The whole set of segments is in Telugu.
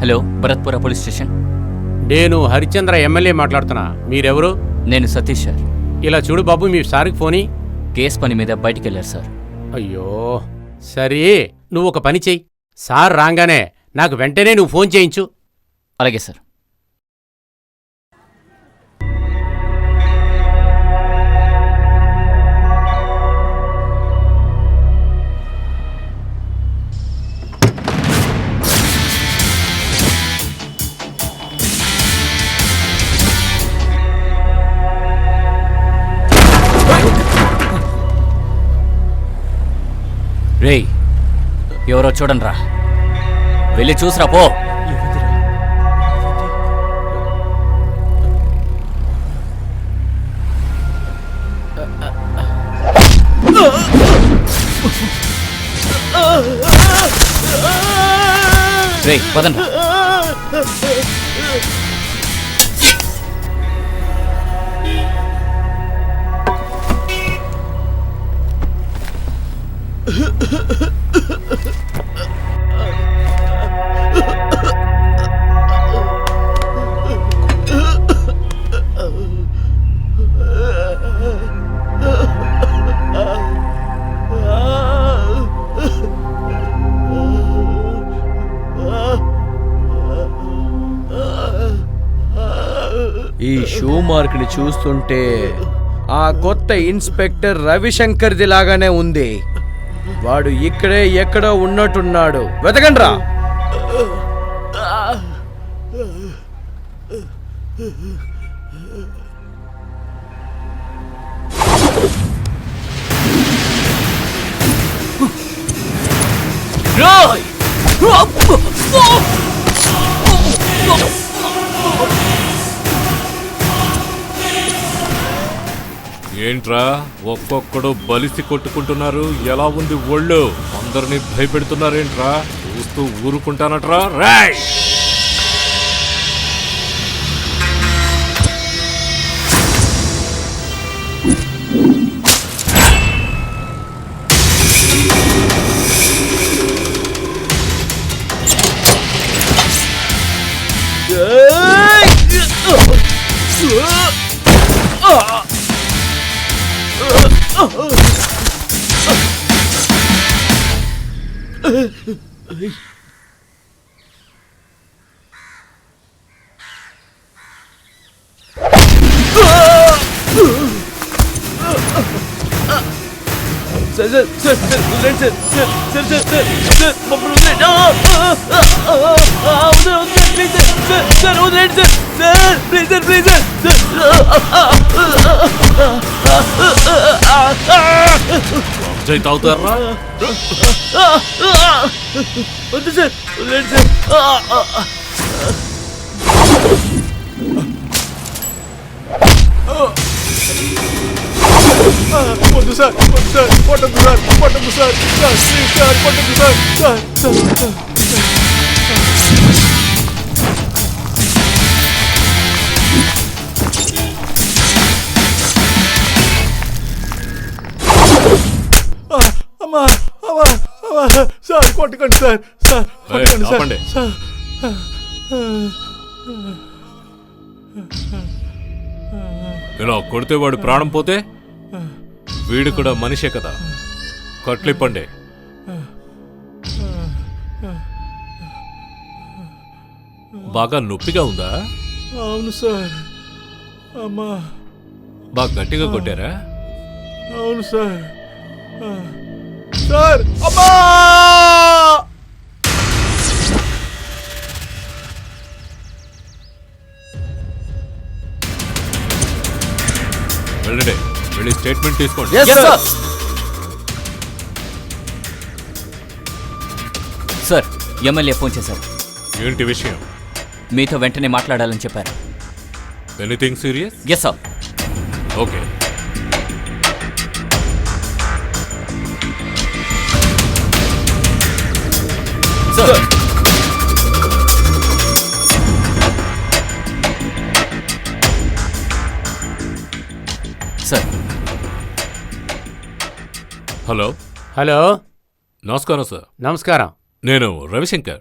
Hello భరత్పుర police station. నేను హరిచంద్ర ఎమ్మెల్యే మాట్లాడుతున్నా. మీరెవరు? నేను సతీష్ సార్. ఇలా చూడు బాబు మీ సార్కి ఫోని కేస్ పని మీద బయటికి వెళ్ళారు సార్. అయ్యో సరే నువ్వు ఒక పని చెయ్యి. సార్ రాగానే నాకు వెంటనే నువ్వు ఫోన్ చేయించు. అలాగే సార్. ఎవరో చూడండి రా వెళ్ళి చూసిరా పో. రే పదండి. ఈ షూ మార్క్ని చూస్తుంటే ఆ కొత్త ఇన్స్పెక్టర్ రవిశంకర్ది లాగానే ఉంది. వాడు ఇక్కడే ఎక్కడో ఉన్నట్టున్నాడు. వెతకండ్రా! Roy! ఏంట్రా ఒక్కొక్కడు బలిసి కొట్టుకుంటున్నారు. ఎలా ఉంది ఒళ్ళు? అందరినీ భయపెడుతున్నారేంట్రా? చూస్తూ ఊరుకుంటానట్రా? రాయ్! సార్ సార్ సార్ సార్ వదిలేండి sir sir sir sir sir sir మమ్మల్ని వదిలేండి ఆ, ఆ, ఆ, ఆ, ఆ, వదిలే- వదిలేండి, ప్లీజ్ సార్ సార్ సార్ వదిలేండి sir sir please sir please sir sir జై తాగుతారా వద్దు సార్ వదిలేండి సార్ ఆ, ఆ, ఆ. వద్దు సార్ వద్దు సార్ కొట్టద్దు సార్ కొట్టద్దు సార్ సార్ ప్లీజ్ సార్ కొట్టద్దు సార్ సార్ సార్ సార్ కొట్టకండి సార్ సార్ కొట్టకండి సార్ ఆపండి. సార్. ఇలా కొడితే వాడు ప్రాణం పోతే వీడు కూడా మనిషే కదా. కట్లిప్పండి. బాగా నొప్పిగా ఉందా? అవును సార్. అమ్మా. బాగా గట్టిగా కొట్టారా? అవును సార్. సార్ అమ్మా! వెళ్ళండి. వెళ్ళి స్టేట్మెంట్ తీసుకోండి. Yes, sir. Sir MLA phone చేశారు. ఏంటి విషయం? మీతో వెంటనే మాట్లాడాలని చెప్పారు. Anything serious yes sir okay sir hello. Hello. నమస్కారం సార్. నమస్కారం. నేను రవిశంకర్.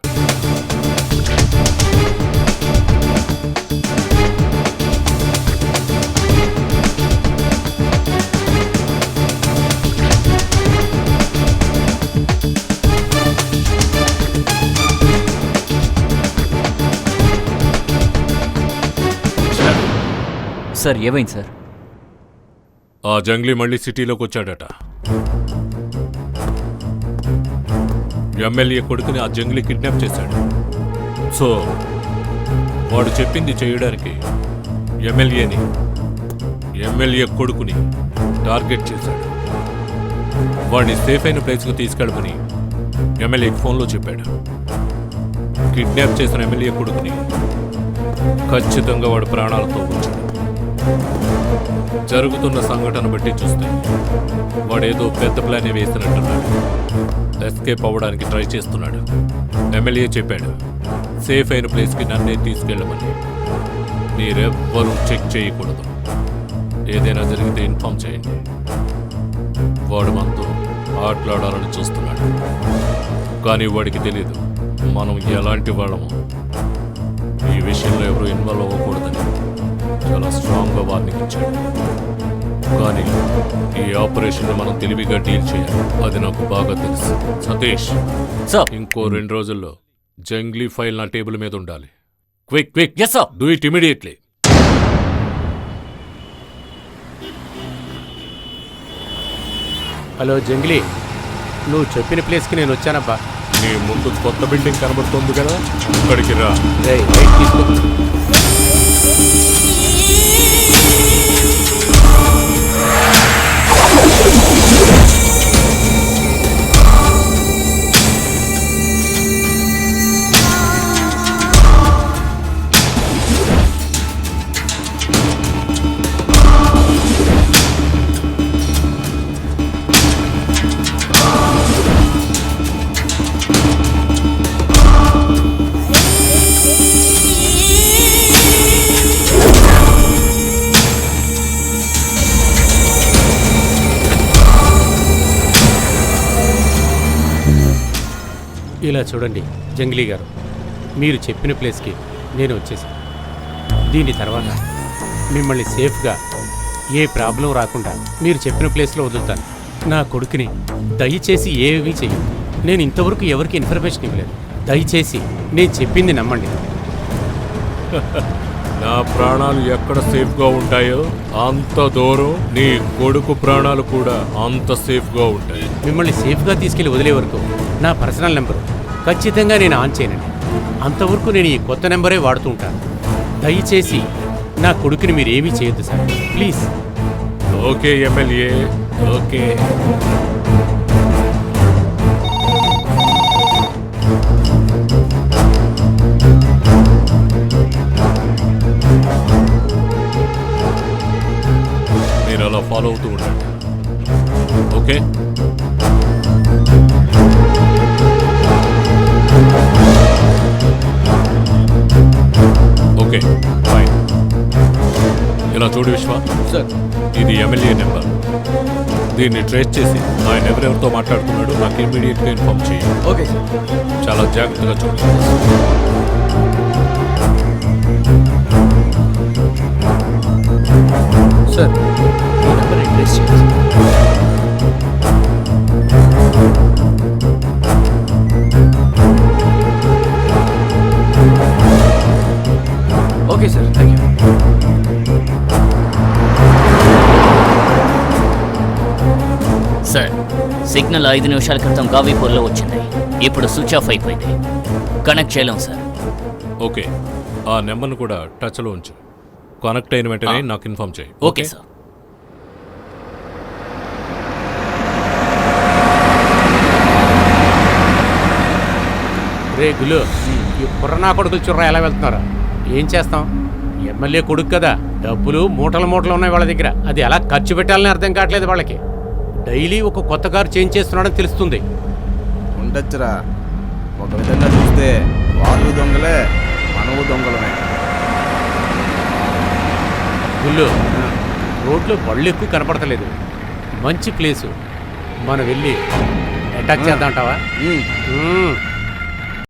సార్ ఏమైంది సార్? ఆ జంగ్లీ మళ్ళీ సిటీలోకి వచ్చాడట ఎమ్మెల్యే కొడుకుని ఆ జంగ్లీ కిడ్నాప్ చేశాడు. సో వాడు చెప్పింది చేయడానికి ఎమ్మెల్యేని ఎమ్మెల్యే కొడుకుని టార్గెట్ చేశాడు. వాడిని సేఫ్ అయిన ప్లేస్కు తీసుకెళ్ళమని ఎమ్మెల్యేకి ఫోన్లో చెప్పాడు. కిడ్నాప్ చేసిన ఎమ్మెల్యే కొడుకుని ఖచ్చితంగా వాడు ప్రాణాలతో ఉంచాడు. జరుగుతున్న సంఘటన బట్టి చూస్తే వాడేదో పెద్ద ప్లానే వేసినట్టున్నాడు. ఎస్కేప్ అవ్వడానికి ట్రై చేస్తున్నాడు. ఎమ్మెల్యే చెప్పాడు సేఫ్ అయిన ప్లేస్కి నన్నే తీసుకెళ్ళమని. మీరెవ్వరూ చెక్ చేయకూడదు. ఏదైనా జరిగితే ఇన్ఫామ్ చేయండి. వాడు మనతో ఆటలాడాలని చూస్తున్నాడు. కానీ వాడికి తెలియదు మనం ఎలాంటి వాళ్ళము. ఈ విషయంలో ఎవరు ఇన్వాల్వ్ అవ్వకూడదని. చాలా స్ట్రాంగ్గా వార్నింగ్ ఇచ్చాడు కానీ ఈ ఆపరేషన్ మనం తెలివిగా డీల్ చేయాలి. అది నాకు బాగా తెలుసు. సతీష్ సార్ ఇంకో రెండు రోజుల్లో జంగ్లీ ఫైల్ నా టేబుల్ మీద ఉండాలి. Quick quick. Yes sir do it immediately hello Jangili నువ్వు చెప్పిన ప్లేస్కి నేను వచ్చానబ్బా. నీ ముందు కొత్త బిల్డింగ్ కనబడుతుంది కదా? అక్కడికి రా. రైట్ తీసుకో. Thank you. ఇలా చూడండి జంగిలీ గారు. మీరు చెప్పిన ప్లేస్కి నేను వచ్చేసాను. దీని తర్వాత మిమ్మల్ని సేఫ్గా ఏ ప్రాబ్లం రాకుండా మీరు చెప్పిన ప్లేస్లో వదులుతాను. నా కొడుకుని దయచేసి ఏవి చెయ్యు నేను ఇంతవరకు ఎవరికి ఇన్ఫర్మేషన్ ఇవ్వలేదు. దయచేసి నేను చెప్పింది నమ్మండి. నా ప్రాణాలు ఎక్కడ సేఫ్గా ఉంటాయో అంత దూరం నీ కొడుకు ప్రాణాలు కూడా అంత సేఫ్గా ఉంటాయి. మిమ్మల్ని సేఫ్గా తీసుకెళ్ళి వదిలే వరకు నా పర్సనల్ నెంబరు ఖచ్చితంగా నేను ఆన్ చేయనండి. అంతవరకు నేను ఈ కొత్త నెంబరే వాడుతూ ఉంటాను. దయచేసి నా కొడుకుని మీరు ఏమీ చేయొద్దు sir. Please. Okay MLA. Okay. మీరు అలా ఫాలో అవుతూ ఉండండి. ఓకే? ఇలా చూడు విశ్వ? సార్. ఇది ఎమ్మెల్యే నెంబర్. దీన్ని ట్రేస్ చేసి ఆయన ఎవరెవరితో మాట్లాడుతున్నాడో నాకు ఇమీడియట్గా ఇన్ఫార్మ్ చేయి. Okay sir. చాలా జాగ్రత్తగా చూడు. సార్ ఈ నెంబర్ అడ్రస్ చేయండి okay sir thank you signal ఐదు నిమిషాల క్రితం గావీపూర్లో వచ్చింది. ఇప్పుడు స్విచ్ ఆఫ్ అయిపోయింది. కనెక్ట్ చేయలేం సార్. ఓకే. ఆ నెంబర్ను కూడా టచ్లో ఉంచు. కనెక్ట్ అయిన వెంటనే. నాకు ఇన్ఫార్మ్ చేయి. Okay sir. రే గులు. ఈ పుర్రనా కొడుకులు చుర్రా ఎలా వెళ్తున్నారు? ఏం చేస్తాం? ఎమ్మెల్యే కొడుకు కదా. డబ్బులు మూటలు మూటలు ఉన్నాయి వాళ్ళ దగ్గర. అది ఎలా ఖర్చు పెట్టాలని అర్థం కావట్లేదు వాళ్ళకి. డైలీ ఒక కొత్త కారు చేంజ్ చేస్తున్నాడని తెలుస్తుంది. ఉండొచ్చురా. ఒక విధంగా చూస్తే వాళ్ళు దొంగలే మనము దొంగలమే. గుళ్ళు రోడ్లో బళ్ళు ఎక్కువ కనపడతలేదు. మంచి ప్లేసు. మనం వెళ్ళి అటాక్ చేద్దాం అంటావా.